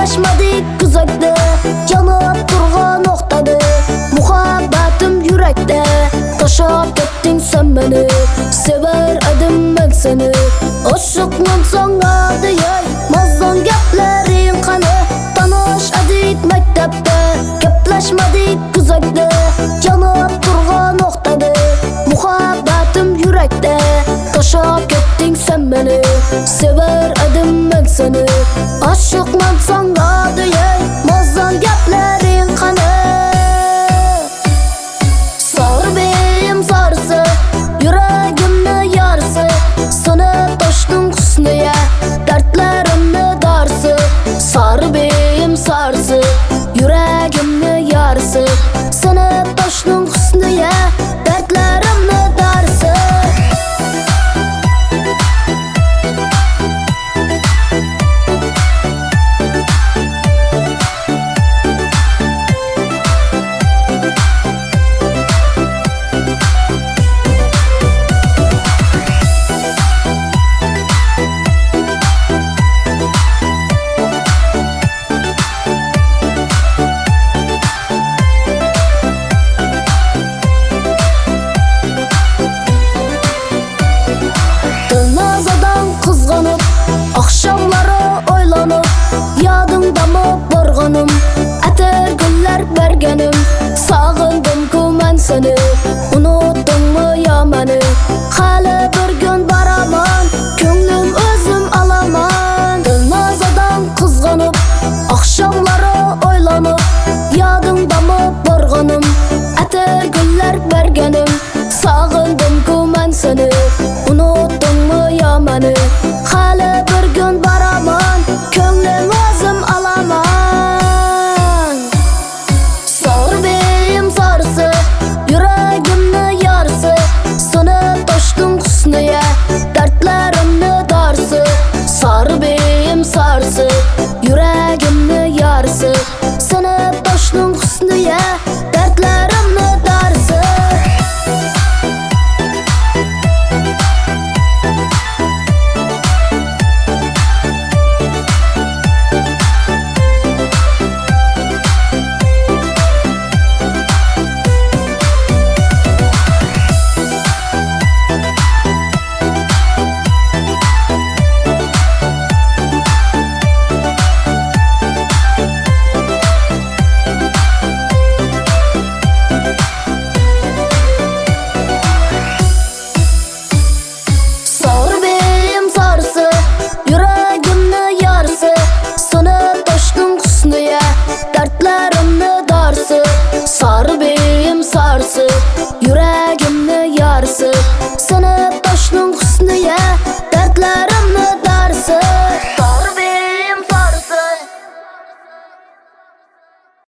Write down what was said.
Rastlaşmadık uzakta Canıp durgan oqtadı Muhabbetim yürekte Taşıp kettin sen beni. Sever edim ben seni Aşıkman sana diyey Mazdan geplerin kanı Tanış edik mektepte. Gepleşmedik uzakta Canıp durgan oqtadı Muhabbetim yürekte Taşıp kettin sen beni. Sever edim seni. Aşıkladan wanna